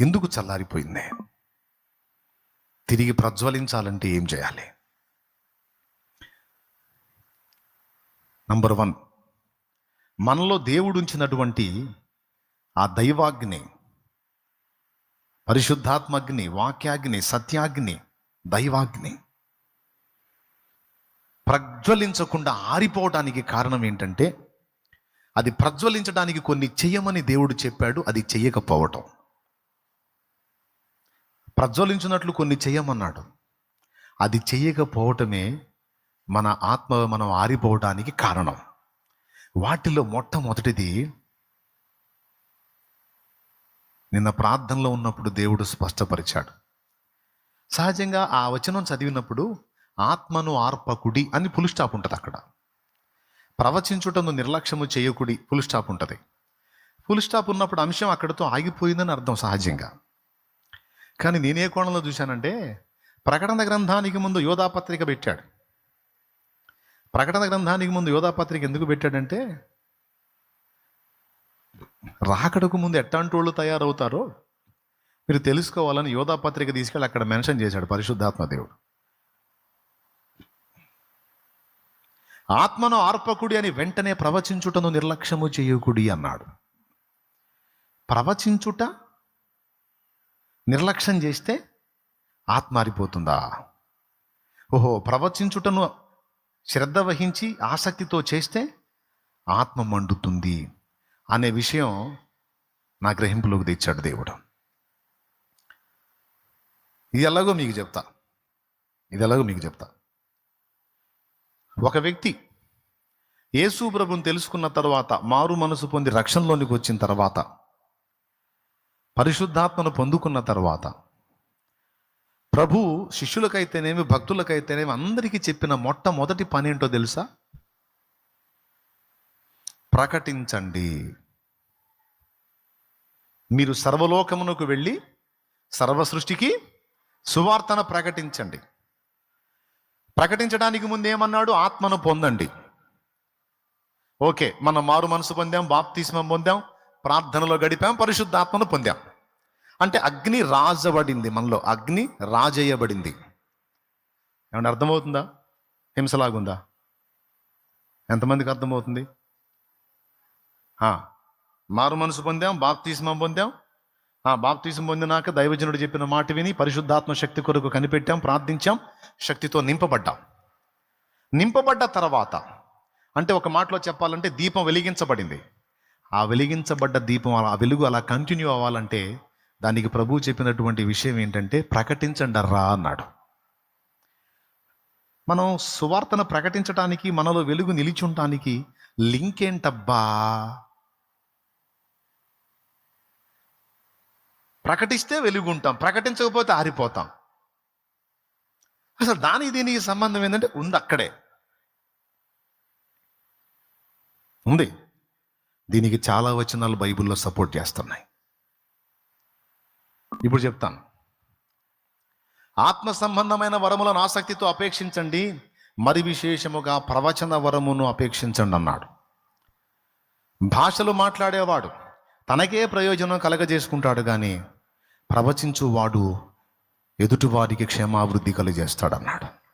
ఎందుకు చల్లారిపోయింది? తిరిగి ప్రజ్వలించాలంటే ఏం చేయాలి? నంబర్ వన్ మనలో దేవుడు ఉంచినటువంటి ఆ దైవాగ్ని పరిశుద్ధాత్మగ్ని వాక్యాగ్ని సత్యాగ్ని దైవాగ్ని ప్రజ్వలించకుండా ఆరిపోవడానికి కారణం ఏంటంటే అది ప్రజ్వలించడానికి కొన్ని చెయ్యమని దేవుడు చెప్పాడు అది చెయ్యకపోవటం ప్రజ్వలించినట్లు కొన్ని చేయమన్నాడు అది చేయకపోవటమే మన ఆత్మ మనం ఆరిపోవటానికి కారణం. వాటిలో మొట్టమొదటిది నిన్న ప్రార్థనలో ఉన్నప్పుడు దేవుడు స్పష్టపరిచాడు. సహజంగా ఆ వచనం చదివినప్పుడు ఆత్మను ఆర్పకుడి అని ఫుల్ స్టాప్ ఉంటుంది అక్కడ. ప్రవచించుటను నిర్లక్ష్యము చేయకుడి ఫుల్ స్టాప్ ఉంటుంది. ఫుల్ స్టాప్ ఉన్నప్పుడు అంశం అక్కడితో ఆగిపోయిందని అర్థం సహజంగా. కానీ నేనే కోణంలో చూశానంటే ప్రకటన గ్రంథానికి ముందు యోధాపత్రిక పెట్టాడు. ప్రకటన గ్రంథానికి ముందు యోధాపత్రిక ఎందుకు పెట్టాడంటే రాకడకు ముందు ఎట్టాంటి వాళ్ళు తయారవుతారో మీరు తెలుసుకోవాలని యోధాపత్రిక తీసుకెళ్ళి అక్కడ మెన్షన్ చేశాడు పరిశుద్ధాత్మ దేవుడు. ఆత్మను ఆర్పకుడి అని వెంటనే ప్రవచించుటను నిర్లక్ష్యము చేయకుడి అన్నాడు. ప్రవచించుట నిర్లక్ష్యం చేస్తే ఆత్మారిపోతుందా? ఓహో ప్రవచించుటను శ్రద్ధ వహించి ఆసక్తితో చేస్తే ఆత్మ మండుతుంది అనే విషయం నా గ్రహింపులోకి తెచ్చాడు దేవుడు. ఇది ఎలాగో మీకు చెప్తా. ఇది ఎలాగో మీకు చెప్తా. ఒక వ్యక్తి యేసు ప్రభుని తెలుసుకున్న తర్వాత మారు మనసు పొంది రక్షణలోనికి వచ్చిన తర్వాత పరిశుద్ధాత్మను పొందుకున్న తర్వాత ప్రభు శిష్యులకైతేనేమి భక్తులకైతేనేమి అందరికీ చెప్పిన మొట్టమొదటి పని ఏంటో తెలుసా? ప్రకటించండి. మీరు సర్వలోకమునకు వెళ్ళి సర్వ సృష్టికి సువార్తను ప్రకటించండి. ప్రకటించడానికి ముందు ఏమన్నాడు? ఆత్మను పొందండి. ఓకే మనం మారు మనసు పొందాం బాప్తిస్మం పొందాం ప్రార్థనలో గడిపాం పరిశుద్ధాత్మను పొందాం. అంటే అగ్ని రాజబడింది మనలో. అగ్ని రాజయ్యబడింది ఏమన్నా అర్థమవుతుందా? హింసలాగుందా? ఎంతమందికి అర్థమవుతుంది? మారు మనసు పొందాం బాప్తీసం పొందాం. బాప్తీసం పొందినాక దైవజనుడు చెప్పిన మాట విని పరిశుద్ధాత్మ శక్తి కొరకు కనిపెట్టాం ప్రార్థించాం శక్తితో నింపబడ్డాం. నింపబడ్డ తర్వాత అంటే ఒక మాటలో చెప్పాలంటే దీపం వెలిగించబడింది. ఆ వెలిగించబడ్డ దీపం అలా ఆ వెలుగు అలా కంటిన్యూ అవ్వాలంటే దానికి ప్రభు చెప్పినటువంటి విషయం ఏంటంటే ప్రకటించండి రా అన్నాడు. మనం సువార్తను ప్రకటించడానికి మనలో వెలుగు నిలిచుంటానికి లింక్ ఏంటబ్బా? ప్రకటిస్తే వెలుగుంటాం ప్రకటించకపోతే ఆరిపోతాం. అసలు దానికి దీనికి సంబంధం ఏంటంటే ఉంది అక్కడే. ఉంది. దీనికి చాలా వచనాలు బైబిల్లో సపోర్ట్ చేస్తున్నాయి. ఇప్పుడు చెప్తాను. ఆత్మ సంబంధమైన వరములను ఆసక్తితో అపేక్షించండి. మరి విశేషముగా ప్రవచన వరమును అపేక్షించండి అన్నాడు. భాషలు మాట్లాడేవాడు తనకే ప్రయోజనం కలగజేసుకుంటాడు కానీ ప్రవచించువాడు ఎదుటివారికి క్షేమాభివృద్ధి కలిగజేస్తాడన్నాడు.